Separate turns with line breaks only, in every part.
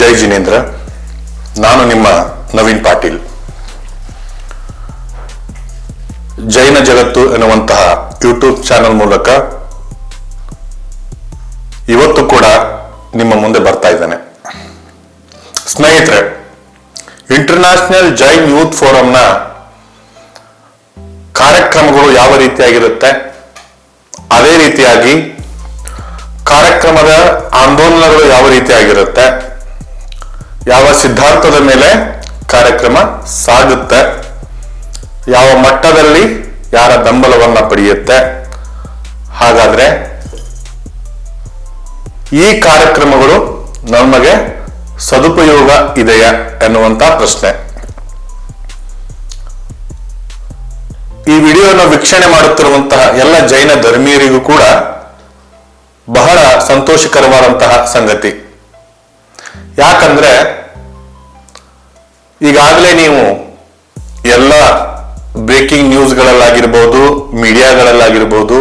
ಜೈ ಜಿನೇಂದ್ರ, ನಾನು ನಿಮ್ಮ ನವೀನ್ ಪಾಟೀಲ್. ಜೈನ ಜಗತ್ತು ಎನ್ನುವಂತಹ ಯೂಟ್ಯೂಬ್ ಚಾನೆಲ್ ಮೂಲಕ ಇವತ್ತು ಕೂಡ ನಿಮ್ಮ ಮುಂದೆ ಬರ್ತಾ ಇದ್ದೇನೆ. ಸ್ನೇಹಿತರೆ ಇಂಟರ್ನ್ಯಾಷನಲ್ ಜೈನ್ ಯೂತ್ ಫೋರಂನ ಕಾರ್ಯಕ್ರಮಗಳು ಯಾವ ರೀತಿಯಾಗಿರುತ್ತೆ? ಅದೇ ರೀತಿಯಾಗಿ ಕಾರ್ಯಕ್ರಮದ ಆಂದೋಲನಗಳು ಯಾವ ರೀತಿಯಾಗಿರುತ್ತೆ? ಯಾವ ಸಿದ್ಧಾಂತದ ಮೇಲೆ ಕಾರ್ಯಕ್ರಮ ಸಾಗುತ್ತೆ? ಯಾವ ಮಟ್ಟದಲ್ಲಿ ಯಾರ ಬೆಂಬಲವನ್ನ ಪಡೆಯುತ್ತೆ? ಹಾಗಾದ್ರೆ ಈ ಕಾರ್ಯಕ್ರಮಗಳು ನಮಗೆ ಸದುಪಯೋಗ ಇದೆಯಾ ಎನ್ನುವಂತ ಪ್ರಶ್ನೆ. ಈ ವಿಡಿಯೋನ ವೀಕ್ಷಣೆ ಮಾಡುತ್ತಿರುವಂತಹ ಎಲ್ಲ ಜೈನ ಧರ್ಮೀಯರಿಗೂ ಕೂಡ ಬಹಳ ಸಂತೋಷಕರವಾದಂತಹ ಸಂಗತಿ. ಯಾಕಂದ್ರೆ ಈಗಾಗಲೇ ನೀವು ಎಲ್ಲ ಬ್ರೇಕಿಂಗ್ ನ್ಯೂಸ್ಗಳಲ್ಲಾಗಿರ್ಬೋದು ಮೀಡಿಯಾಗಳಲ್ಲಾಗಿರ್ಬೋದು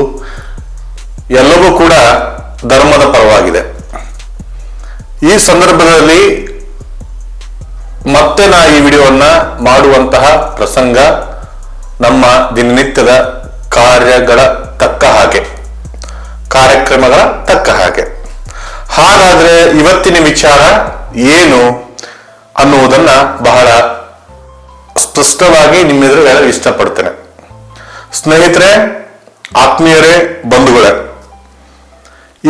ಎಲ್ಲವೂ ಕೂಡ ಧರ್ಮದ ಪರವಾಗಿದೆ. ಈ ಸಂದರ್ಭದಲ್ಲಿ ಮತ್ತೆ ನಾ ಈ ವಿಡಿಯೋವನ್ನ ಮಾಡುವಂತಹ ಪ್ರಸಂಗ ನಮ್ಮ ದಿನನಿತ್ಯದ ಕಾರ್ಯಗಳ ತಕ್ಕ ಹಾಗೆ, ಕಾರ್ಯಕ್ರಮಗಳ ತಕ್ಕ ಹಾಗೆ. ಹಾಗಾದ್ರೆ ಇವತ್ತಿನ ವಿಚಾರ ಏನು? ಅನ್ನುವುದನ್ನ ಬಹಳ ಸ್ಪಷ್ಟವಾಗಿ ನಿಮ್ಮೆದುರು ಹೇಳಲು ಇಷ್ಟಪಡ್ತೇನೆ. ಸ್ನೇಹಿತರೆ, ಆತ್ಮೀಯರೇ, ಬಂಧುಗಳೇ,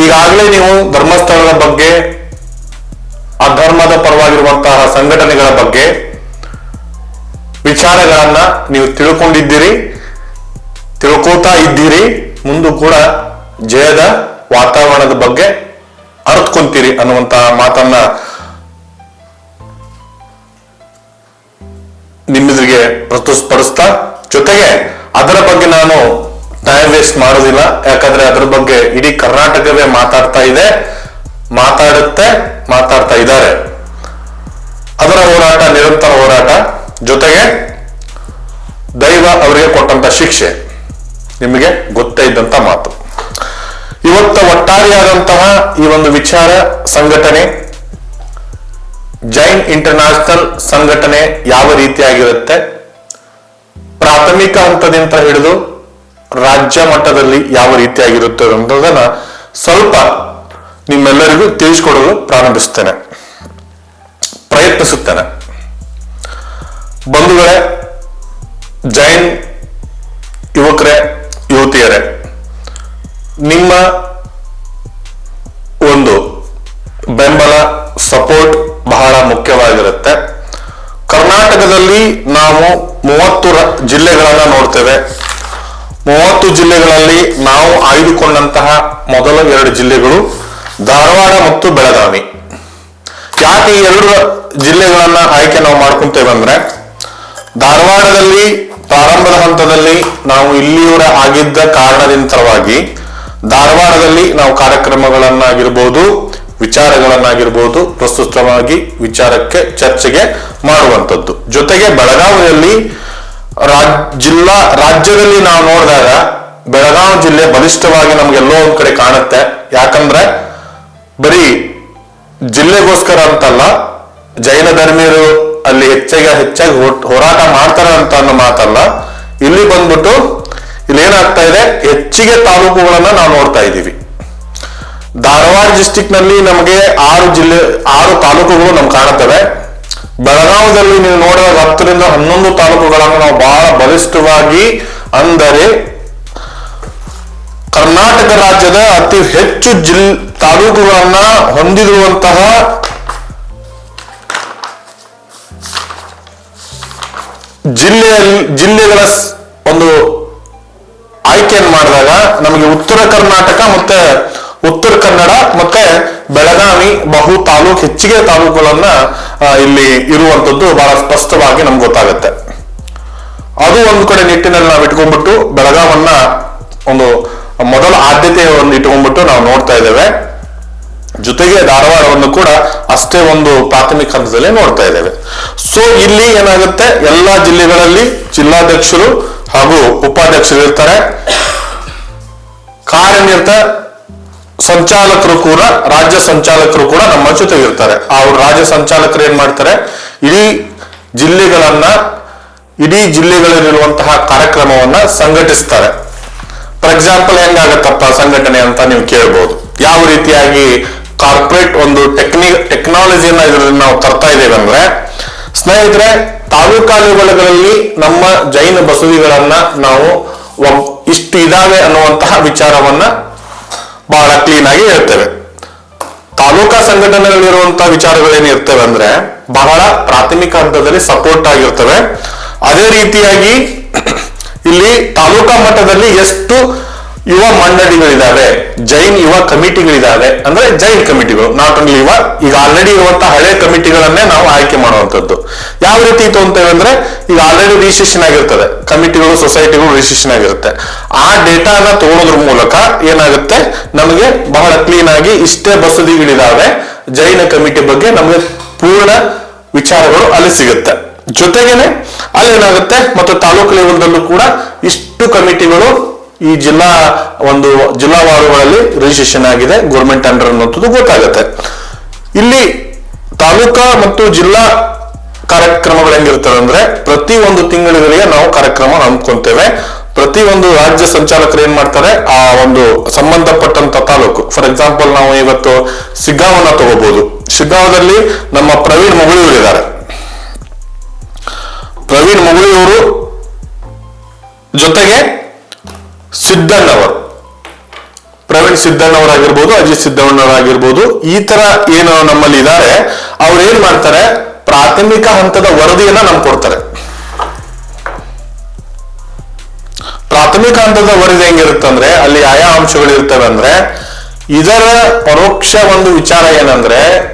ಈಗಾಗಲೇ ನೀವು ಧರ್ಮಸ್ಥಳದ ಬಗ್ಗೆ, ಅಧರ್ಮದ ಪರವಾಗಿರುವಂತಹ ಸಂಘಟನೆಗಳ ಬಗ್ಗೆ ವಿಚಾರಗಳನ್ನ ನೀವು ತಿಳ್ಕೊಂಡಿದ್ದೀರಿ, ತಿಳ್ಕೋತಾ ಇದ್ದೀರಿ, ಮುಂದು ಕೂಡ ಜಯದ ವಾತಾವರಣದ ಬಗ್ಗೆ ಅರ್ತ್ಕೊಂತೀರಿ ಅನ್ನುವಂತಹ ಮಾತನ್ನ ನಿಮ್ಮೆದುರಿಗೆ ಪ್ರಸ್ತುತಪಡಿಸ್ತಾ, ಜೊತೆಗೆ ಅದರ ಬಗ್ಗೆ ನಾನು ಟೈಮ್ ವೇಸ್ಟ್ ಮಾಡೋದಿಲ್ಲ, ಯಾಕಂದ್ರೆ ಅದರ ಬಗ್ಗೆ ಇಡೀ ಕರ್ನಾಟಕವೇ ಮಾತಾಡ್ತಾ ಇದೆ, ಮಾತಾಡುತ್ತೆ, ಮಾತಾಡ್ತಾ ಇದ್ದಾರೆ. ಅದರ ಹೋರಾಟ, ನಿರಂತರ ಹೋರಾಟ, ಜೊತೆಗೆ ದೈವ ಅವರಿಗೆ ಕೊಟ್ಟಂತ ಶಿಕ್ಷೆ, ನಿಮಗೆ ಗೊತ್ತೇ ಇದ್ದಂತ ಮಾತು. ಇವತ್ತು ಒಟ್ಟಾರೆಯಾದಂತಹ ಈ ಒಂದು ವಿಚಾರ, ಸಂಘಟನೆ ಜೈನ್ ಇಂಟರ್ನ್ಯಾಷನಲ್ ಸಂಘಟನೆ ಯಾವ ರೀತಿಯಾಗಿರುತ್ತೆ? ಪ್ರಾಥಮಿಕ ಹಂತದಿಂದ ಹಿಡಿದು ರಾಜ್ಯ ಮಟ್ಟದಲ್ಲಿ ಯಾವ ರೀತಿಯಾಗಿರುತ್ತೆ ಅನ್ನೋದನ್ನ ಸ್ವಲ್ಪ ನಿಮ್ಮೆಲ್ಲರಿಗೂ ತಿಳಿಸ್ಕೊಡಲು ಪ್ರಾರಂಭಿಸ್ತೇನೆ ಪ್ರಯತ್ನಿಸುತ್ತೇನೆ. ಬಂಧುಗಳೇ, ಜೈನ್ ಯುವಕರೇ, ಯುವತಿಯರೇ, ನಿಮ್ಮ ಒಂದು ಬೆಂಬಲ, ಸಪೋರ್ಟ್ ಮುಖ್ಯವಾಗಿರುತ್ತೆ. ಕರ್ನಾಟಕದಲ್ಲಿ ನಾವು ಮೂವತ್ತು ಜಿಲ್ಲೆಗಳನ್ನ ನೋಡ್ತೇವೆ. ಮೂವತ್ತು ಜಿಲ್ಲೆಗಳಲ್ಲಿ ನಾವು ಆಯ್ದುಕೊಂಡಂತಹ ಮೊದಲ ಎರಡು ಜಿಲ್ಲೆಗಳು ಧಾರವಾಡ ಮತ್ತು ಬೆಳಗಾವಿ. ಯಾಕೆ ಎರಡು ಜಿಲ್ಲೆಗಳನ್ನ ಆಯ್ಕೆ ನಾವು ಮಾಡ್ಕೊಂತೇವೆ ಅಂದ್ರೆ, ಧಾರವಾಡದಲ್ಲಿ ಪ್ರಾರಂಭದ ಹಂತದಲ್ಲಿ ನಾವು ಇಲ್ಲಿಯವರ ಆಗಿದ್ದ ಕಾರಣದಿಂದವಾಗಿ ಧಾರವಾಡದಲ್ಲಿ ನಾವು ಕಾರ್ಯಕ್ರಮಗಳನ್ನಾಗಿರ್ಬೋದು ವಿಚಾರಗಳನ್ನಾಗಿರ್ಬೋದು ಪ್ರಸ್ತುತವಾಗಿ ವಿಚಾರಕ್ಕೆ ಚರ್ಚೆಗೆ ಮಾಡುವಂಥದ್ದು ಜೊತೆಗೆ ಬೆಳಗಾವಿಯಲ್ಲಿ ರಾಜ್, ಜಿಲ್ಲಾ, ರಾಜ್ಯದಲ್ಲಿ ನಾವು ನೋಡಿದಾಗ ಬೆಳಗಾವಿ ಜಿಲ್ಲೆ ಬಲಿಷ್ಠವಾಗಿ ನಮ್ಗೆಲ್ಲೋ ಒಂದ್ ಕಡೆ ಕಾಣುತ್ತೆ. ಯಾಕಂದ್ರೆ ಬರೀ ಜಿಲ್ಲೆಗೋಸ್ಕರ ಅಂತಲ್ಲ, ಜೈನ ಧರ್ಮೀಯರು ಅಲ್ಲಿ ಹೆಚ್ಚಾಗಿ ಹೆಚ್ಚಾಗಿ ಹೋರಾಟ ಮಾಡ್ತಾರೆ ಅಂತ ಅನ್ನೋ ಮಾತಲ್ಲ. ಇಲ್ಲಿ ಬಂದ್ಬಿಟ್ಟು ಇಲ್ಲಿ ಏನಾಗ್ತಾ ಇದೆ? ಹೆಚ್ಚಿಗೆ ತಾಲೂಕುಗಳನ್ನ ನಾವು ನೋಡ್ತಾ ಇದ್ದೀವಿ. ಧಾರವಾಡ ಡಿಸ್ಟಿಕ್ನಲ್ಲಿ ನಮಗೆ ಆರು ಜಿಲ್ಲೆ, ಆರು ತಾಲೂಕುಗಳು ನಮ್ಗೆ ಕಾಣುತ್ತವೆ. ಬೆಳಗಾವಿಯಲ್ಲಿ ನೀವು ನೋಡಿದಾಗ ಹತ್ತರಿಂದ ಹನ್ನೊಂದು ತಾಲೂಕುಗಳನ್ನು ನಾವು ಬಹಳ ಬಲಿಷ್ಠವಾಗಿ ಅಂದರೆ ಕರ್ನಾಟಕ ರಾಜ್ಯದ ಅತಿ ಹೆಚ್ಚು ಜಿಲ್, ತಾಲೂಕುಗಳನ್ನ ಹೊಂದಿರುವಂತಹ ಜಿಲ್ಲೆಯಲ್ಲಿ, ಜಿಲ್ಲೆಗಳ ಒಂದು ಆಯ್ಕೆಯನ್ನು ಮಾಡಿದಾಗ ನಮಗೆ ಉತ್ತರ ಕರ್ನಾಟಕ ಮತ್ತೆ ಬೆಳಗಾವಿ ಬಹು ತಾಲೂಕು, ಹೆಚ್ಚಿಗೆ ತಾಲೂಕುಗಳನ್ನ ಇಲ್ಲಿ ಇರುವಂತದ್ದು ಬಹಳ ಸ್ಪಷ್ಟವಾಗಿ ನಮ್ಗೆ ಗೊತ್ತಾಗುತ್ತೆ. ಅದು ಒಂದು ಕಡೆ ನಿಟ್ಟಿನಲ್ಲಿ ನಾವು ಇಟ್ಕೊಂಡ್ಬಿಟ್ಟು, ಬೆಳಗಾವನ್ನ ಒಂದು ಮೊದಲ ಆದ್ಯತೆಯನ್ನು ಇಟ್ಕೊಂಡ್ಬಿಟ್ಟು ನಾವು ನೋಡ್ತಾ ಇದ್ದೇವೆ. ಜೊತೆಗೆ ಧಾರವಾಡವನ್ನು ಕೂಡ ಅಷ್ಟೇ ಒಂದು ಪ್ರಾಥಮಿಕ ಹಂತದಲ್ಲಿ ನೋಡ್ತಾ ಇದ್ದೇವೆ. ಸೊ ಇಲ್ಲಿ ಏನಾಗುತ್ತೆ? ಎಲ್ಲಾ ಜಿಲ್ಲೆಗಳಲ್ಲಿ ಜಿಲ್ಲಾಧ್ಯಕ್ಷರು ಹಾಗೂ ಉಪಾಧ್ಯಕ್ಷರು ಇರ್ತಾರೆ. ಕಾರ್ಯನಿರತ ಸಂಚಾಲಕರು ಕೂಡ, ರಾಜ್ಯ ಸಂಚಾಲಕರು ಕೂಡ ನಮ್ಮ ಜೊತೆಗೆ ಇರ್ತಾರೆ ಅವ್ರು ರಾಜ್ಯ ಸಂಚಾಲಕರು ಏನ್ ಮಾಡ್ತಾರೆ? ಇಡೀ ಜಿಲ್ಲೆಗಳನ್ನ, ಇಡೀ ಜಿಲ್ಲೆಗಳಲ್ಲಿರುವಂತಹ ಕಾರ್ಯಕ್ರಮವನ್ನ ಸಂಘಟಿಸ್ತಾರೆ. ಫಾರ್ ಎಕ್ಸಾಂಪಲ್ ಹೆಂಗಾಗತ್ತಪ್ಪ ಸಂಘಟನೆ ಅಂತ ನೀವು ಕೇಳ್ಬೋದು. ಯಾವ ರೀತಿಯಾಗಿ ಕಾರ್ಪೊರೇಟ್ ಒಂದು ಟೆಕ್ನಿ ಟೆಕ್ನಾಲಜಿಯನ್ನ ಇದರಲ್ಲಿ ನಾವು ತರ್ತಾ ಇದ್ದೇವೆ ಅಂದ್ರೆ, ಸ್ನೇಹಿತರೆ, ತಾಲೂಕಾ ಲೆವೆಲ್ಗಳಲ್ಲಿ ನಮ್ಮ ಜೈನ ಬಸದಿಗಳನ್ನ ನಾವು ಇಷ್ಟು ಇದಾವೆ ಅನ್ನುವಂತಹ ವಿಚಾರವನ್ನ ಬಹಳ ಕ್ಲೀನ್ ಆಗಿ ಹೇಳ್ತೇವೆ ತಾಲೂಕಾ ಸಂಘಟನೆಗಳಿರುವಂತಹ ವಿಚಾರಗಳೇನು ಇರ್ತವೆ ಅಂದ್ರೆ ಬಹಳ ಪ್ರಾಥಮಿಕ ಹಂತದಲ್ಲಿ ಸಪೋರ್ಟ್ ಆಗಿರ್ತವೆ. ಅದೇ ರೀತಿಯಾಗಿ ಇಲ್ಲಿ ತಾಲೂಕಾ ಮಟ್ಟದಲ್ಲಿ ಎಷ್ಟು ಯುವ ಮಂಡಳಿಗಳಿದಾವೆ, ಜೈನ್ ಯುವ ಕಮಿಟಿಗಳಿದಾವೆ, ಅಂದ್ರೆ ಜೈನ್ ಕಮಿಟಿಗಳು, ನಾಟ್ ಓನ್ಲಿ ಯುವ, ಈಗ ಆಲ್ರೆಡಿ ಇರುವಂತಹ ಹಳೆ ಕಮಿಟಿಗಳನ್ನೇ ನಾವು ಆಯ್ಕೆ ಮಾಡುವಂತದ್ದು ಯಾವ ರೀತಿ ಇತ್ತು ಅಂತ ಹೇಳಿದ್ರೆ, ಈಗ ಆಲ್ರೆಡಿ ರಿಜಿಸ್ಟ್ರೇಷನ್ ಆಗಿರ್ತದೆ, ಕಮಿಟಿಗಳು ಸೊಸೈಟಿಗಳು ರಿಜಿಸ್ಟ್ರೇಷನ್ ಆಗಿರುತ್ತೆ. ಆ ಡೇಟಾನ ತಗೊಳೋದ್ರ ಮೂಲಕ ಏನಾಗುತ್ತೆ, ನಮಗೆ ಬಹಳ ಕ್ಲೀನ್ ಆಗಿ ಇಷ್ಟೇ ಬಸದಿಗಳಿದಾವೆ, ಜೈನ ಕಮಿಟಿ ಬಗ್ಗೆ ನಮಗೆ ಪೂರ್ಣ ವಿಚಾರಗಳು ಅಲ್ಲಿ ಸಿಗುತ್ತೆ. ಜೊತೆಗೇನೆ ಅಲ್ಲೇನಾಗುತ್ತೆ ಮತ್ತು ತಾಲೂಕು ಲೆವೆಲ್ದಲ್ಲೂ ಕೂಡ ಇಷ್ಟು ಕಮಿಟಿಗಳು ಈ ಜಿಲ್ಲಾ ಒಂದು ಜಿಲ್ಲಾವಾರುಗಳಲ್ಲಿ ರಿಜಿಸ್ಟ್ರೇಷನ್ ಆಗಿದೆ ಗೌರ್ಮೆಂಟ್ ಅಂಡರ್ ಅನ್ನೋದು ಗೊತ್ತಾಗುತ್ತೆ. ಇಲ್ಲಿ ತಾಲೂಕಾ ಮತ್ತು ಜಿಲ್ಲಾ ಕಾರ್ಯಕ್ರಮಗಳು ಹೆಂಗಿರ್ತವೆ ಅಂದ್ರೆ ಪ್ರತಿ ಒಂದು ತಿಂಗಳಿಗೆ ನಾವು ಕಾರ್ಯಕ್ರಮ ಹಮ್ಮಿಕೊಂತೇವೆ. ಪ್ರತಿ ಒಂದು ರಾಜ್ಯ ಸಂಚಾಲಕರು ಏನ್ ಮಾಡ್ತಾರೆ? ಆ ಒಂದು ಸಂಬಂಧಪಟ್ಟಂತ ತಾಲೂಕು. ಫಾರ್ ಎಕ್ಸಾಂಪಲ್ ನಾವು ಇವತ್ತು ಸಿಗ್ಗಾವನ್ನ ತಗೋಬಹುದು ಸಿಗ್ಗಾವದಲ್ಲಿ ನಮ್ಮ ಪ್ರವೀಣ್ ಮಗಳೂರು ಇದ್ದಾರೆ. ಪ್ರವೀಣ್ ಮುಗುಳಿಯವರು ಜೊತೆಗೆ ಸಿದ್ದಣ್ಣವರು. ಪ್ರವೀಣ್ ಸಿದ್ದಣ್ಣವರಾಗಿರ್ಬೋದು, ಅಜಿತ್ ಸಿದ್ದಣ್ಣವರಾಗಿರ್ಬೋದು, ಈ ತರ ಏನು ನಮ್ಮಲ್ಲಿ ಇದ್ದಾರೆ ಅವ್ರು ಏನ್ ಮಾಡ್ತಾರೆ? ಪ್ರಾಥಮಿಕ ಹಂತದ ವರದಿಯನ್ನ ನಮ್ಗೆ ಕೊಡ್ತಾರೆ. ಪ್ರಾಥಮಿಕ ಹಂತದ ವರದಿ ಹೆಂಗಿರುತ್ತಂದ್ರೆ ಅಲ್ಲಿ ಆಯಾ ಅಂಶಗಳು ಇರ್ತವೆ ಅಂದ್ರೆ, ಇದರ ಪರೋಕ್ಷ ಒಂದು ವಿಚಾರ ಏನಂದ್ರೆ,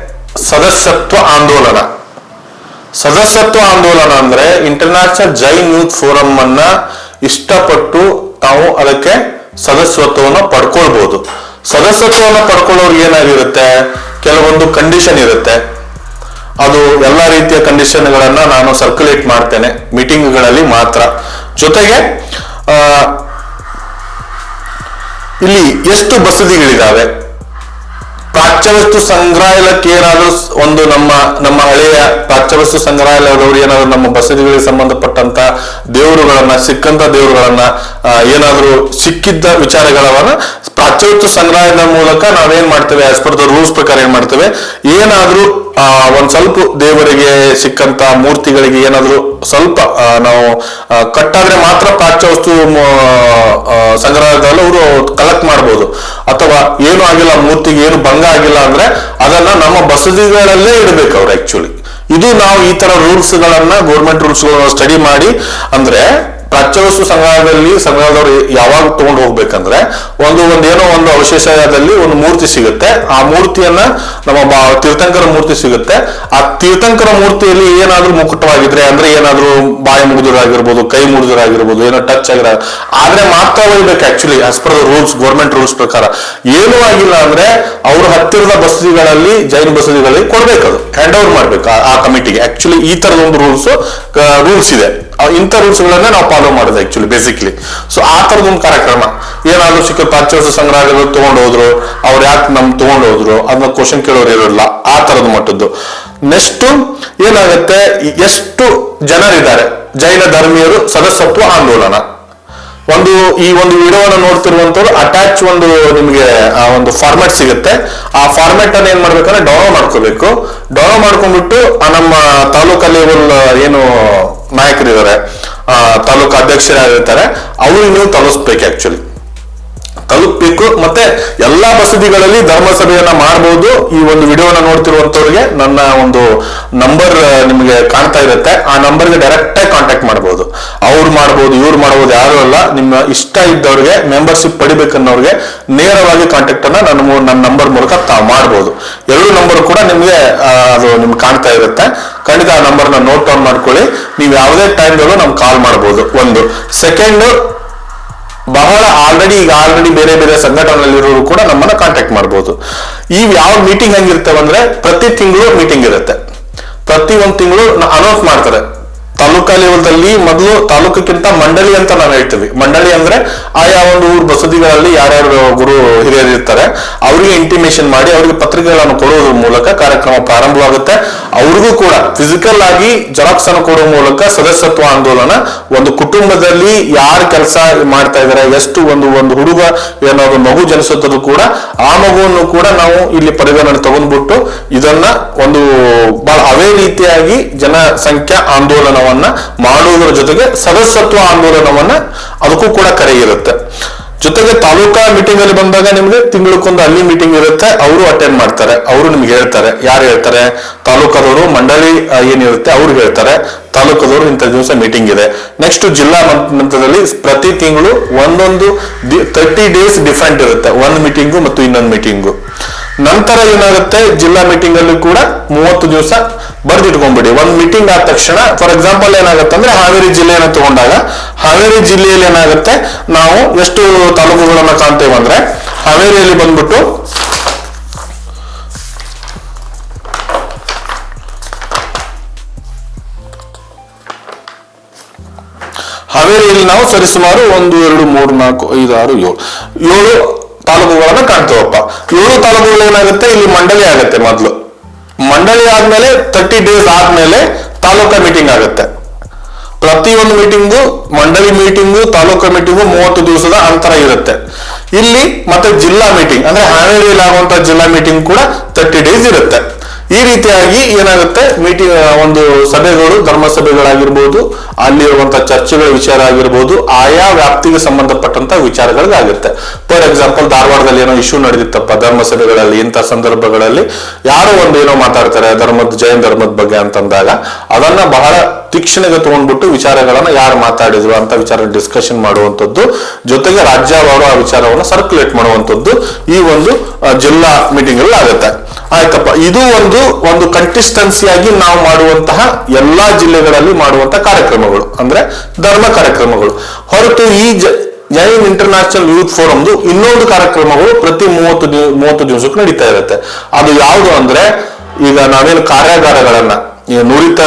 ಸದಸ್ಯತ್ವ ಆಂದೋಲನ. ಸದಸ್ಯತ್ವ ಆಂದೋಲನ ಅಂದ್ರೆ ಇಂಟರ್ನ್ಯಾಷನಲ್ ಜೈನ್ ಯೂತ್ ಫೋರಂ ಅನ್ನ ಇಷ್ಟಪಟ್ಟು ತಾವು ಅದಕ್ಕೆ ಸದಸ್ಯತ್ವವನ್ನು ಪಡ್ಕೊಳ್ಬಹುದು ಸದಸ್ಯತ್ವವನ್ನು ಪಡ್ಕೊಳ್ಳೋರು ಏನಾಗಿರುತ್ತೆ? ಕೆಲವೊಂದು ಕಂಡೀಷನ್ ಇರುತ್ತೆ. ಅದು ಎಲ್ಲ ರೀತಿಯ ಕಂಡೀಷನ್ಗಳನ್ನ ನಾನು ಸರ್ಕ್ಯುಲೇಟ್ ಮಾಡ್ತೇನೆ ಮೀಟಿಂಗ್ಗಳಲ್ಲಿ ಮಾತ್ರ. ಜೊತೆಗೆ ಇಲ್ಲಿ ಎಷ್ಟು ಬಸದಿಗಳಿದಾವೆ? ಪ್ರಾಚ್ಯವಸ್ತು ಸಂಗ್ರಹಾಲಯಕ್ಕೆ ಏನಾದರೂ ಒಂದು ನಮ್ಮ ನಮ್ಮ ಹಳೆಯ ಪ್ರಾಚ್ಯವಸ್ತು ಸಂಗ್ರಹಾಲಯದವರು ಏನಾದ್ರು ನಮ್ಮ ಬಸದಿಗಳಿಗೆ ಸಂಬಂಧಪಟ್ಟಂತ ದೇವರುಗಳನ್ನ, ಸಿಕ್ಕಂತ ದೇವರುಗಳನ್ನ ಏನಾದರೂ ಸಿಕ್ಕಿದ್ದ ವಿಚಾರಗಳವನ್ನ ಪ್ರಾಚ್ಯವಸ್ತು ಸಂಗ್ರಹಾಲಯದ ಮೂಲಕ ನಾವೇನ್ ಮಾಡ್ತೇವೆ ಆಸ್ ಪರ್ ರೂಲ್ಸ್ ಪ್ರಕಾರ ಏನ್ ಮಾಡ್ತೇವೆ, ಏನಾದ್ರೂ ಆ, ಒಂದ್ ಸ್ವಲ್ಪ ದೇವರಿಗೆ ಸಿಕ್ಕಂತ ಮೂರ್ತಿಗಳಿಗೆ ಏನಾದ್ರು ಸ್ವಲ್ಪ ನಾವು ಕಟ್ಟಾದ್ರೆ ಮಾತ್ರ ಪ್ರಾಚ್ಯವಸ್ತು ವಸ್ತು ಸಂಗ್ರಹಾಲಯದಲ್ಲಿ ಅವರು ಕಲೆಕ್ಟ್ ಮಾಡ್ಬೋದು. ಅಥವಾ ಏನು ಆಗಿಲ್ಲ ಮೂರ್ತಿಗೆ ಏನು ಭಂಗ ಆಗಿಲ್ಲ ಅಂದ್ರೆ ಅದನ್ನ ನಮ್ಮ ಬಸದಿಗಳಲ್ಲೇ ಇಡಬೇಕು ಅವ್ರು ಆಕ್ಚುಲಿ ಇದು ನಾವು ಈ ತರ ರೂಲ್ಸ್ ಗಳನ್ನ ಗೌರ್ಮೆಂಟ್ ರೂಲ್ಸ್ ಸ್ಟಡಿ ಮಾಡಿ ಅಂದ್ರೆ ಪ್ರಾಚ್ಯವಸ್ತು ಸಂಗ್ರಹದಲ್ಲಿ ಸಂಗ್ರಹದವ್ರು ಯಾವಾಗ ತಗೊಂಡು ಹೋಗ್ಬೇಕಂದ್ರೆ ಒಂದು ಒಂದು ಏನೋ ಒಂದು ಅವಶೇಷದಲ್ಲಿ ಒಂದು ಮೂರ್ತಿ ಸಿಗುತ್ತೆ. ಆ ಮೂರ್ತಿಯನ್ನ ನಮ್ಮ ತೀರ್ಥಂಕರ ಮೂರ್ತಿ ಸಿಗುತ್ತೆ. ಆ ತೀರ್ಥಂಕರ ಮೂರ್ತಿಯಲ್ಲಿ ಏನಾದ್ರೂ ಮುಕುಟವಾಗಿದ್ರೆ, ಅಂದ್ರೆ ಏನಾದ್ರೂ ಬಾಯಿ ಮುಗಿದ್ರಾಗಿರ್ಬೋದು, ಕೈ ಮುಗಿದ್ರಾಗಿರ್ಬೋದು, ಏನೋ ಟಚ್ ಆಗಿರ ಆದ್ರೆ ಮಾತ್ರ ಒಯ್ಬೇಕು actually as per rules government rules ಪ್ರಕಾರ. ಏನೂ ಆಗಿಲ್ಲ ಅಂದ್ರೆ ಅವ್ರ ಹತ್ತಿರದ ಬಸದಿಗಳಲ್ಲಿ, ಜೈನ್ ಬಸದಿಗಳಲ್ಲಿ ಕೊಡ್ಬೇಕದು. ಹ್ಯಾಂಡ್ ಓವರ್ ಮಾಡ್ಬೇಕು ಆ- ಕಮಿಟಿಗೆ ಆಕ್ಚುಲಿ ಈ ತರದ ಒಂದು ರೂಲ್ಸ್ ರೂಲ್ಸ್ ಇದೆ. ಇಂಥ ರೂಲ್ಸ್ ಗಳನ್ನ ನಾವು ಫಾಲೋ ಮಾಡೋದು ಆಕ್ಚುಲಿ ಬೇಸಿಕಲಿ ಸೊ ಆ ತರದ ಒಂದು ಕಾರ್ಯಕ್ರಮ. ಏನಾದ್ರು ಸಿಕ್ಕ ಪ್ರಾಚ್ಯವಸ್ತು ಸಂಗ್ರಹಾಲಯಗಳು ತಗೊಂಡು ಹೋದ್ರು, ಅವ್ರು ಯಾಕೆ ನಮ್ ತಗೊಂಡು ಹೋದ್ರು ಅದನ್ನ ಕ್ವಶನ್ ಕೇಳೋರು ಇರೋಲ್ಲ ಆ ತರದ ಮಟ್ಟದ್ದು. ನೆಕ್ಸ್ಟ್ ಏನಾಗುತ್ತೆ ಎಷ್ಟು ಜನರಿದ್ದಾರೆ? ಜೈನ ಧರ್ಮೀಯರು ಸದಸ್ಯತ್ವ ಆಂದೋಲನ. ಒಂದು ಈ ಒಂದು ವಿಡಿಯೋವನ್ನು ನೋಡ್ತಿರುವಂತವ್ರು ಅಟ್ಯಾಚ್ ಒಂದು ನಿಮಗೆ, ಆ, ಒಂದು ಫಾರ್ಮ್ಯಾಟ್ ಸಿಗುತ್ತೆ. ಆ ಫಾರ್ಮ್ಯಾಟ್ ಅನ್ನ ಏನ್ ಮಾಡ್ಬೇಕಂದ್ರೆ ಡೌನ್ಲೋಡ್ ಮಾಡ್ಕೋಬೇಕು. ಡೌನ್ಲೋಡ್ ಮಾಡ್ಕೊಂಡ್ಬಿಟ್ಟು, ಆ, ನಮ್ಮ ತಾಲೂಕಾ ಲೆವೆಲ್ ಏನು ನಾಯಕರಿದ್ದಾರೆ ತಾಲೂಕು ಅಧ್ಯಕ್ಷರಾಗಿರ್ತಾರೆ. ಅವ್ರಿಗೆ ನೀವು ತಲುಪಿಸ್ಬೇಕು ಆಕ್ಚುಲಿ ತಲುಪಬೇಕು ಮತ್ತೆ ಎಲ್ಲಾ ಬಸದಿಗಳಲ್ಲಿ ಧರ್ಮಸಭೆಯನ್ನ ಮಾಡಬಹುದು ಈ ಒಂದು ವಿಡಿಯೋನ ನೋಡ್ತಿರುವಂತವ್ರಿಗೆ ನನ್ನ ಒಂದು ನಂಬರ್ ನಿಮಗೆ ಕಾಣ್ತಾ ಇರುತ್ತೆ. ಆ ನಂಬರ್ಗೆ ಡೈರೆಕ್ಟ್ ಆಗಿ ಕಾಂಟ್ಯಾಕ್ಟ್ ಮಾಡಬಹುದು ಅವ್ರು ಮಾಡಬಹುದು ಇವ್ರು ಮಾಡಬಹುದು ಯಾರು ಅಲ್ಲ. ನಿಮ್ಮ ಇಷ್ಟ ಇದ್ದವ್ರಿಗೆ ಮೆಂಬರ್ಶಿಪ್ ಪಡಿಬೇಕನ್ನೋರಿಗೆ ನೇರವಾಗಿ ಕಾಂಟ್ಯಾಕ್ಟ್ ಅನ್ನ ನನ್ನ ನನ್ನ ನಂಬರ್ ಮೂಲಕ ತಾವು ಮಾಡಬಹುದು ಎರಡು ನಂಬರ್ ಕೂಡ ನಿಮಗೆ ಅದು ನಿಮ್ಗೆ ಕಾಣ್ತಾ ಇರುತ್ತೆ. ಖಂಡಿತ ಆ ನಂಬರ್ನ ನೋಟ್ ಡೌನ್ ಮಾಡ್ಕೊಳ್ಳಿ. ನೀವು ಯಾವುದೇ ಟೈಮ್ದಲ್ಲೂ ನಮ್ಗೆ ಕಾಲ್ ಮಾಡಬಹುದು ಒಂದು. ಸೆಕೆಂಡ್ ಬಹಳ ಆಲ್ರೆಡಿ ಈಗ ಆಲ್ರೆಡಿ ಬೇರೆ ಬೇರೆ ಸಂಘಟನೆಯಲ್ಲಿರೋರು ಕೂಡ ನಮ್ಮನ್ನ ಕಾಂಟ್ಯಾಕ್ಟ್ ಮಾಡಬಹುದು ಈ ಯಾವ ಮೀಟಿಂಗ್ ಹೆಂಗಿರ್ತವೆ ಅಂದ್ರೆ ಪ್ರತಿ ತಿಂಗಳು ಮೀಟಿಂಗ್ ಇರುತ್ತೆ. ಪ್ರತಿ ಒಂದು ತಿಂಗಳು ಅನೌನ್ಸ್ ಮಾಡ್ತಾರೆ. ತಾಲೂಕಾ ಲೆವೆಲ್ದಲ್ಲಿ ಮೊದಲು ತಾಲೂಕಕ್ಕಿಂತ ಮಂಡಳಿ ಅಂತ ನಾವು ಹೇಳ್ತೀವಿ. ಮಂಡಳಿ ಅಂದ್ರೆ ಆಯಾ ಒಂದು ಊರು ಬಸದಿಗಳಲ್ಲಿ ಯಾರ್ಯಾರು ಗುರು ಹಿರಿಯರು ಇರ್ತಾರೆ, ಅವರಿಗೆ ಇಂಟಿಮೇಷನ್ ಮಾಡಿ ಅವರಿಗೆ ಪತ್ರಿಕೆಗಳನ್ನು ಕೊಡುವುದರ ಮೂಲಕ ಕಾರ್ಯಕ್ರಮ ಪ್ರಾರಂಭವಾಗುತ್ತೆ. ಅವ್ರಿಗೂ ಕೂಡ ಫಿಸಿಕಲ್ ಆಗಿ ಜೆರಾಕ್ಸ್ ಅನ್ನು ಕೊಡುವ ಮೂಲಕ ಸದಸ್ಯತ್ವ ಆಂದೋಲನ ಒಂದು ಕುಟುಂಬದಲ್ಲಿ ಯಾರು ಕೆಲಸ ಮಾಡ್ತಾ ಇದಾರೆ, ಎಷ್ಟು ಒಂದು ಒಂದು ಹುಡುಗ ಏನಾದ್ರು ಮಗು ಜನಿಸುತ್ತದೂ ಕೂಡ ಆ ಮಗುವನ್ನು ಕೂಡ ನಾವು ಇಲ್ಲಿ ಪರಿಗಣನೆ ತಗೊಂಡ್ಬಿಟ್ಟು ಇದನ್ನ ಒಂದು ಬಹಳ ಅವೇ ರೀತಿಯಾಗಿ ಜನಸಂಖ್ಯಾ ಆಂದೋಲನವನ್ನ ಮಾಡುವುದರ ಜೊತೆಗೆ ಸದಸ್ಯತ್ವ ಆಂದೋಲನವನ್ನ ಅದಕ್ಕೂ ಕೂಡ ಕರೆ ಇರುತ್ತೆ. ಜೊತೆಗೆ ತಾಲೂಕಾ ಮೀಟಿಂಗ್ ಅಲ್ಲಿ ಬಂದಾಗ ನಿಮ್ಗೆ ತಿಂಗಳಕ್ಕೊಂದು ಅಲ್ಲಿ ಮೀಟಿಂಗ್ ಇರುತ್ತೆ, ಅವರು ಅಟೆಂಡ್ ಮಾಡ್ತಾರೆ, ಅವರು ನಿಮ್ಗೆ ಹೇಳ್ತಾರೆ. ಯಾರು ಹೇಳ್ತಾರೆ? ತಾಲೂಕಾದವರು, ಮಂಡಳಿ ಏನಿರುತ್ತೆ, ಅವ್ರು ಹೇಳ್ತಾರೆ. ತಾಲೂಕದವರು ಇಂಥ ದಿವಸ ಮೀಟಿಂಗ್ ಇದೆ. ನೆಕ್ಸ್ಟ್ ಜಿಲ್ಲಾ ಮಂತ್ರದಲ್ಲಿ ಪ್ರತಿ ತಿಂಗಳು ಒಂದೊಂದು ತರ್ಟಿ ಡೇಸ್ ಡಿಫ್ರೆಂಟ್ ಇರುತ್ತೆ. ಒಂದು ಮೀಟಿಂಗು ಮತ್ತು ಇನ್ನೊಂದು ಮೀಟಿಂಗು ನಂತರ ಏನಾಗುತ್ತೆ? ಜಿಲ್ಲಾ ಮೀಟಿಂಗ್ ಅಲ್ಲಿ ಕೂಡ ಮೂವತ್ತು ದಿವಸ ಬರ್ದಿಟ್ಕೊಂಡ್ಬಿಡಿ ಒಂದ್ ಮೀಟಿಂಗ್ ಆದ ತಕ್ಷಣ ಫಾರ್ ಎಕ್ಸಾಂಪಲ್ ಏನಾಗುತ್ತೆ ಅಂದ್ರೆ ಹಾವೇರಿ ಜಿಲ್ಲೆಯನ್ನು ತಗೊಂಡಾಗ, ಹಾವೇರಿ ಜಿಲ್ಲೆಯಲ್ಲಿ ಏನಾಗುತ್ತೆ? ನಾವು ಎಷ್ಟು ತಾಲೂಕುಗಳನ್ನ ಕಾಣ್ತೇವೆ ಅಂದ್ರೆ, ಹಾವೇರಿಯಲ್ಲಿ ಬಂದ್ಬಿಟ್ಟು ಹಾವೇರಿಯಲ್ಲಿ ನಾವು ಸರಿಸುಮಾರು ಒಂದು, ಎರಡು, ಮೂರು, ನಾಲ್ಕು, ಐದು, ಆರು, ಏಳು. ಏಳು ತಾಲೂಕುಗಳನ್ನ ಕಾಣ್ತೇವಪ್ಪ. ಏಳು ತಾಲೂಕುಗಳು ಏನಾಗುತ್ತೆ? ಇಲ್ಲಿ ಮಂಡಳಿ ಆಗುತ್ತೆ ಮೊದಲು. ಮಂಡಳಿ ಆದ್ಮೇಲೆ ತರ್ಟಿ ಡೇಸ್ ಆದ್ಮೇಲೆ ತಾಲೂಕಾ ಮೀಟಿಂಗ್ ಆಗುತ್ತೆ. ಪ್ರತಿಯೊಂದು ಮೀಟಿಂಗು ಮಂಡಳಿ ಮೀಟಿಂಗು ತಾಲೂಕಾ ಮೀಟಿಂಗು ಮೂವತ್ತು ದಿವಸದ ಅಂತರ ಇರುತ್ತೆ. ಇಲ್ಲಿ ಮತ್ತೆ ಜಿಲ್ಲಾ ಮೀಟಿಂಗ್ ಅಂದ್ರೆ ಹಾವೇರಿಯಲ್ಲಿ ಆಗುವಂತ ಜಿಲ್ಲಾ ಮೀಟಿಂಗ್ ಕೂಡ ತರ್ಟಿ ಡೇಸ್ ಇರುತ್ತೆ. ಈ ರೀತಿಯಾಗಿ ಏನಾಗುತ್ತೆ? ಮೀಟಿಂಗ್ ಒಂದು ಸಭೆಗಳು ಧರ್ಮ ಸಭೆಗಳಾಗಿರ್ಬೋದು ಅಲ್ಲಿರುವಂತ ಚರ್ಚೆಗಳ ವಿಚಾರ ಆಗಿರ್ಬೋದು, ಆಯಾ ವ್ಯಾಪ್ತಿಗೆ ಸಂಬಂಧಪಟ್ಟಂತ ವಿಚಾರಗಳಿಗಾಗಿರುತ್ತೆ ಫಾರ್ ಎಕ್ಸಾಂಪಲ್ ಧಾರವಾಡದಲ್ಲಿ ಏನೋ ಇಶ್ಯೂ ನಡೆದಿತ್ತಪ್ಪ ಧರ್ಮ ಸಭೆಗಳಲ್ಲಿ ಇಂಥ ಸಂದರ್ಭಗಳಲ್ಲಿ. ಯಾರೋ ಒಂದು ಏನೋ ಮಾತಾಡ್ತಾರೆ, ಧರ್ಮದ ಜೈನ್ ಧರ್ಮದ ಬಗ್ಗೆ ಅಂತಂದಾಗ, ಅದನ್ನ ಬಹಳ ತೀಕ್ಷ್ಣಗೆ ತಗೊಂಡ್ಬಿಟ್ಟು ವಿಚಾರಗಳನ್ನ ಯಾರು ಮಾತಾಡಿದ್ರು ಅಂತ ವಿಚಾರ ಡಿಸ್ಕಷನ್ ಮಾಡುವಂಥದ್ದು, ಜೊತೆಗೆ ರಾಜ್ಯವಾರು ಆ ವಿಚಾರವನ್ನು ಸರ್ಕ್ಯುಲೇಟ್ ಮಾಡುವಂಥದ್ದು ಈ ಒಂದು ಜಿಲ್ಲಾ ಮೀಟಿಂಗ್ ಅಲ್ಲಿ ಆಗುತ್ತೆ ಆಯ್ತಪ್ಪ, ಇದು ಒಂದು ಒಂದು ಕಂಟಿಸ್ಟೆನ್ಸಿಯಾಗಿ ನಾವು ಮಾಡುವಂತಹ ಎಲ್ಲಾ ಜಿಲ್ಲೆಗಳಲ್ಲಿ ಮಾಡುವಂತಹ ಕಾರ್ಯಕ್ರಮಗಳು. ಅಂದ್ರೆ ಧರ್ಮ ಕಾರ್ಯಕ್ರಮಗಳು. ಹೊರತು ಈ ಜೈನ್ ಇಂಟರ್ನ್ಯಾಷನಲ್ ಯೂತ್ ಫೋರಂದು ಇನ್ನೊಂದು ಕಾರ್ಯಕ್ರಮಗಳು ಪ್ರತಿ ಮೂವತ್ತು ಮೂವತ್ತು ದಿವಸಕ್ಕೆ ನಡೀತಾ ಇರುತ್ತೆ. ಅದು ಯಾವುದು ಅಂದ್ರೆ, ಈಗ ನಾವೇನು ಕಾರ್ಯಾಗಾರಗಳನ್ನ ನುರಿತ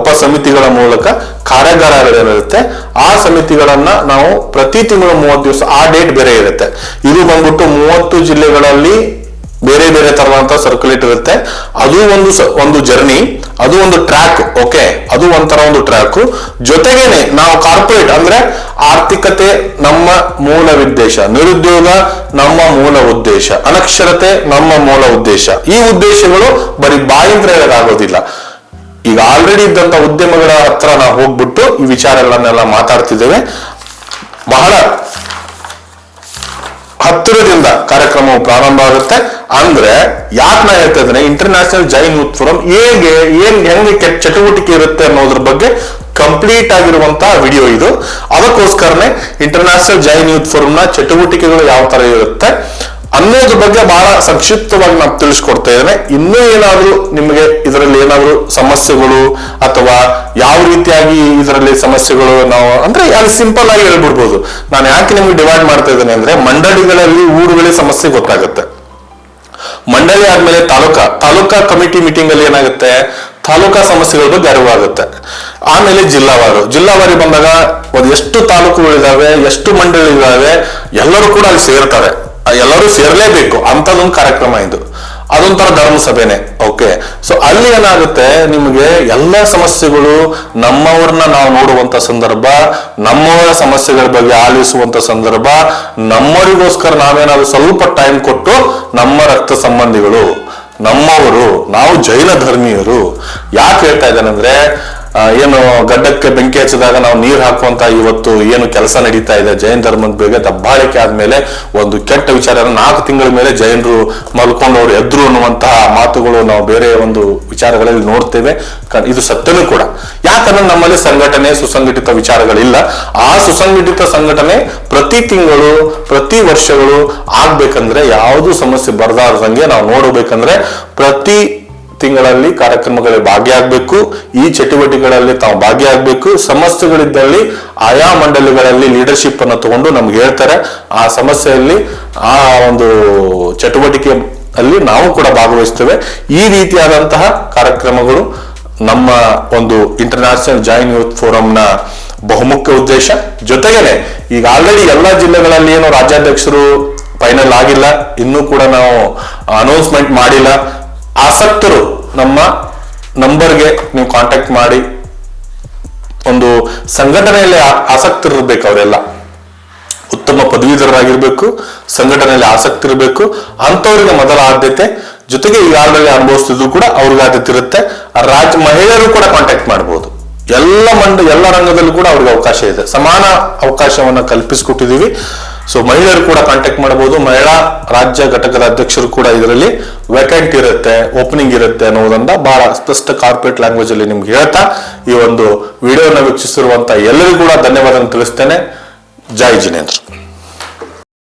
ಉಪ ಸಮಿತಿಗಳ ಮೂಲಕ ಕಾರ್ಯಾಗಾರಗಳೇನಿರುತ್ತೆ ಆ ಸಮಿತಿಗಳನ್ನ ನಾವು ಪ್ರತಿ ತಿಂಗಳು ಮೂವತ್ತು ದಿವಸ, ಆ ಡೇಟ್ ಬೇರೆ ಇರುತ್ತೆ. ಇದು ಬಂದ್ಬಿಟ್ಟು ಮೂವತ್ತು ಜಿಲ್ಲೆಗಳಲ್ಲಿ ಬೇರೆ ಬೇರೆ ತರದಂತ ಸರ್ಕ್ಯುಲೇಟ್ ಇರುತ್ತೆ ಅದು ಒಂದು ಒಂದು ಜರ್ನಿ ಅದು ಒಂದು ಟ್ರ್ಯಾಕ್ ಓಕೆ ಅದು ಒಂಥರ ಒಂದು ಟ್ರ್ಯಾಕ್ ಜೊತೆಗೇನೆ ನಾವು ಕಾರ್ಪೊರೇಟ್ ಅಂದ್ರೆ ಆರ್ಥಿಕತೆ ನಮ್ಮ ಮೂಲ ಉದ್ದೇಶ, ನಿರುದ್ಯೋಗ ನಮ್ಮ ಮೂಲ ಉದ್ದೇಶ, ಅನಕ್ಷರತೆ ನಮ್ಮ ಮೂಲ ಉದ್ದೇಶ. ಈ ಉದ್ದೇಶಗಳು ಬರೀ ಬಾಯಿಂದ ಹೇಳೋದಾಗೋದಿಲ್ಲ ಈಗ ಆಲ್ರೆಡಿ ಇದ್ದಂತ ಉದ್ಯಮಗಳ ಹತ್ರ ನಾವು ಹೋಗ್ಬಿಟ್ಟು ಈ ವಿಚಾರಗಳನ್ನೆಲ್ಲ ಮಾತಾಡ್ತಿದ್ದೇವೆ. ಬಹಳ ಹತ್ತಿರದಿಂದ ಕಾರ್ಯಕ್ರಮವು ಪ್ರಾರಂಭ ಆಗುತ್ತೆ. ಅಂದ್ರೆ ಯಾಕೆ ನಾ ಹೇಳ್ತಾ ಇದ್ದೇನೆ ಇಂಟರ್ನ್ಯಾಷನಲ್ ಜೈನ್ ಯೂತ್ ಫೋರಂ ಹೇಗೆ, ಏನ್ ಹೆಂಗೆ ಚಟುವಟಿಕೆ ಇರುತ್ತೆ ಅನ್ನೋದ್ರ ಬಗ್ಗೆ ಕಂಪ್ಲೀಟ್ ಆಗಿರುವಂತಹ ವಿಡಿಯೋ ಇದು. ಅದಕ್ಕೋಸ್ಕರನೇ ಇಂಟರ್ನ್ಯಾಷನಲ್ ಜೈನ್ ಯೂತ್ ಫೋರಂ ಚಟುವಟಿಕೆಗಳು ಯಾವ ತರ ಇರುತ್ತೆ ಅನ್ನೋದ್ರ ಬಗ್ಗೆ ಬಹಳ ಸಂಕ್ಷಿಪ್ತವಾಗಿ ನಾವು ತಿಳಿಸ್ಕೊಡ್ತಾ ಇದ್ದೇನೆ. ಇನ್ನೂ ಏನಾದ್ರು ನಿಮಗೆ ಇದರಲ್ಲಿ ಏನಾದರೂ ಸಮಸ್ಯೆಗಳು ಅಥವಾ ಯಾವ ರೀತಿಯಾಗಿ ಇದರಲ್ಲಿ ಸಮಸ್ಯೆಗಳು ನಾವು, ಅಂದ್ರೆ ಅದು ಸಿಂಪಲ್ ಆಗಿ ಹೇಳ್ಬಿಡ್ಬೋದು. ನಾನು ಯಾಕೆ ನಿಮ್ಗೆ ಡಿವೈಡ್ ಮಾಡ್ತಾ ಇದ್ದೇನೆ ಅಂದ್ರೆ, ಮಂಡಳಿಗಳಲ್ಲಿ ಊರುಗಳೇ ಸಮಸ್ಯೆ ಗೊತ್ತಾಗುತ್ತೆ. ಮಂಡಳಿ ಆದ್ಮೇಲೆ ತಾಲೂಕಾ ತಾಲೂಕಾ ಕಮಿಟಿ ಮೀಟಿಂಗ್ ಅಲ್ಲಿ ಏನಾಗುತ್ತೆ? ತಾಲೂಕಾ ಸಮಸ್ಯೆಗಳ ಬಗ್ಗೆ ಅರಿವಾಗುತ್ತೆ ಆಮೇಲೆ ಜಿಲ್ಲಾವಾರು ಜಿಲ್ಲಾವಾರಿ ಬಂದಾಗ ಒಂದು ಎಷ್ಟು ತಾಲೂಕುಗಳಿದಾವೆ ಎಷ್ಟು ಮಂಡಳಿಗಳಿದಾವೆ, ಎಲ್ಲರೂ ಕೂಡ ಅಲ್ಲಿ ಸೇರ್ತಾರೆ. ಎಲ್ಲರೂ ಅಂತ ಒಂದು ಕಾರ್ಯಕ್ರಮ ಇದು. ಅದೊಂಥರ ಧರ್ಮ ಸಭೆನೆ ಓಕೆ ಸೊ ಅಲ್ಲಿ ಏನಾಗುತ್ತೆ? ನಿಮಗೆ ಎಲ್ಲ ಸಮಸ್ಯೆಗಳು ನಮ್ಮವ್ರನ್ನ ನಾವು ನೋಡುವಂತ ಸಂದರ್ಭ ನಮ್ಮವರ ಸಮಸ್ಯೆಗಳ ಬಗ್ಗೆ ಆಲಿಸುವಂತ ಸಂದರ್ಭ ನಮ್ಮವರಿಗೋಸ್ಕರ ನಾವೇನಾದ್ರೂ ಸ್ವಲ್ಪ ಟೈಮ್ ಕೊಟ್ಟು ನಮ್ಮ ರಕ್ತ ಸಂಬಂಧಿಗಳು ನಮ್ಮವರು ನಾವು ಜೈನ ಧರ್ಮೀಯರು. ಯಾಕೆ ಹೇಳ್ತಾ ಇದ್ದೇನೆಂದ್ರೆ ಆ, ಏನು ಗಡ್ಡಕ್ಕೆ ಬೆಂಕಿ ಹಚ್ಚಿದಾಗ ನಾವು ನೀರು ಹಾಕುವಂತ ಇವತ್ತು ಏನು ಕೆಲಸ ನಡೀತಾ ಇದೆ? ಜೈನ್ ಧರ್ಮದ ದಬ್ಬಾಳಿಕೆ ಆದ್ಮೇಲೆ ಒಂದು ಕೆಟ್ಟ ವಿಚಾರ ನಾಲ್ಕು ತಿಂಗಳ ಮೇಲೆ ಜೈನರು ಮಲ್ಕೊಂಡವ್ರು ಎದ್ರು ಅನ್ನುವಂತಹ ಮಾತುಗಳು ನಾವು ಬೇರೆ ಒಂದು ವಿಚಾರಗಳಲ್ಲಿ ನೋಡ್ತೇವೆ. ಇದು ಸತ್ಯನೂ ಕೂಡ. ಯಾಕಂದ್ರೆ ನಮ್ಮಲ್ಲಿ ಸಂಘಟನೆ, ಸುಸಂಘಟಿತ ವಿಚಾರಗಳಿಲ್ಲ. ಆ ಸುಸಂಘಟಿತ ಸಂಘಟನೆ ಪ್ರತಿ ತಿಂಗಳು, ಪ್ರತಿ ವರ್ಷಗಳು ಆಗ್ಬೇಕಂದ್ರೆ ಯಾವುದು ಸಮಸ್ಯೆ ಬರದಾರ್ದಂಗೆ ನಾವು ನೋಡಬೇಕಂದ್ರೆ ಪ್ರತಿ ತಿಂಗಳಲ್ಲಿ ಕಾರ್ಯಕ್ರಮಗಳಲ್ಲಿ ಭಾಗಿಯಾಗಬೇಕು. ಈ ಚಟುವಟಿಕೆಗಳಲ್ಲಿ ತಾವು ಭಾಗಿಯಾಗಬೇಕು. ಸಮಸ್ಯೆಗಳಿದ್ದಲ್ಲಿ ಆಯಾ ಮಂಡಳಿಗಳಲ್ಲಿ ಲೀಡರ್ಶಿಪ್ ಅನ್ನು ತಗೊಂಡು ನಮ್ಗೆ ಹೇಳ್ತಾರೆ. ಆ ಸಮಸ್ಯೆಯಲ್ಲಿ ಆ ಒಂದು ಚಟುವಟಿಕೆ ಅಲ್ಲಿ ನಾವು ಕೂಡ ಭಾಗವಹಿಸ್ತೇವೆ. ಈ ರೀತಿಯಾದಂತಹ ಕಾರ್ಯಕ್ರಮಗಳು ನಮ್ಮ ಒಂದು ಇಂಟರ್ನ್ಯಾಷನಲ್ ಜಾಯಿನ್ ಯೂತ್ ಫೋರಂನ ಬಹುಮುಖ್ಯ ಉದ್ದೇಶ. ಜೊತೆಗೇನೆ, ಈಗ ಆಲ್ರೆಡಿ ಎಲ್ಲ ಜಿಲ್ಲೆಗಳಲ್ಲಿ ಏನು ರಾಜ್ಯಾಧ್ಯಕ್ಷರು ಫೈನಲ್ ಆಗಿಲ್ಲ. ಇನ್ನೂ ಕೂಡ ನಾವು ಅನೌನ್ಸ್ಮೆಂಟ್ ಮಾಡಿಲ್ಲ. ಆಸಕ್ತರು ನಮ್ಮ ನಂಬರ್ಗೆ ನೀವು ಕಾಂಟ್ಯಾಕ್ಟ್ ಮಾಡಿ. ಒಂದು ಸಂಘಟನೆಯಲ್ಲಿ ಆಸಕ್ತಿ ಆಸಕ್ತರಿರ್ಬೇಕು ಅವರೆಲ್ಲ. ಉತ್ತಮ ಪದವೀಧರರಾಗಿರ್ಬೇಕು, ಸಂಘಟನೆಯಲ್ಲಿ ಆಸಕ್ತಿ ಇರಬೇಕು ಅಂಥವ್ರಿಗೆ ಮೊದಲ ಆದ್ಯತೆ, ಜೊತೆಗೆ ಈಗಾಗಲೇ ಅನುಭವಿಸ್ತಿದ್ರು ಕೂಡ ಅವ್ರಿಗೆ ಆದ್ಯತೆ ಇರುತ್ತೆ. ರಾಜ್ ರಾಜ್ಯ ಮಹಿಳೆಯರು ಕೂಡ ಕಾಂಟ್ಯಾಕ್ಟ್ ಮಾಡಬಹುದು ಎಲ್ಲ ಮಂಡ ಎಲ್ಲ ರಂಗದಲ್ಲೂ ಕೂಡ ಅವ್ರಿಗೆ ಅವಕಾಶ ಇದೆ. ಸಮಾನ ಅವಕಾಶವನ್ನು ಕಲ್ಪಿಸಿಕೊಟ್ಟಿದ್ದೀವಿ. ಸೊ ಮಹಿಳೆಯರು ಕೂಡ ಕಾಂಟ್ಯಾಕ್ಟ್ ಮಾಡಬಹುದು. ಮಹಿಳಾ ರಾಜ್ಯ ಘಟಕದ ಅಧ್ಯಕ್ಷರು ಕೂಡ ಇದರಲ್ಲಿ ವೇಕೆಂಟ್ ಇರುತ್ತೆ ಓಪನಿಂಗ್ ಇರುತ್ತೆ ಅನ್ನೋದನ್ನ ಬಹಳ ಸ್ಪಷ್ಟ ಕಾರ್ಪೊರೇಟ್ ಲ್ಯಾಂಗ್ವೇಜ್ ಅಲ್ಲಿ ನಿಮ್ಗೆ ಹೇಳ್ತಾ ಈ ಒಂದು ವಿಡಿಯೋನ ವೀಕ್ಷಿಸಿರುವಂತ ಎಲ್ಲರಿಗೂ ಕೂಡ ಧನ್ಯವಾದ ತಿಳಿಸ್ತೇನೆ. ಜೈ ಜಿನೇಂದ್ರ.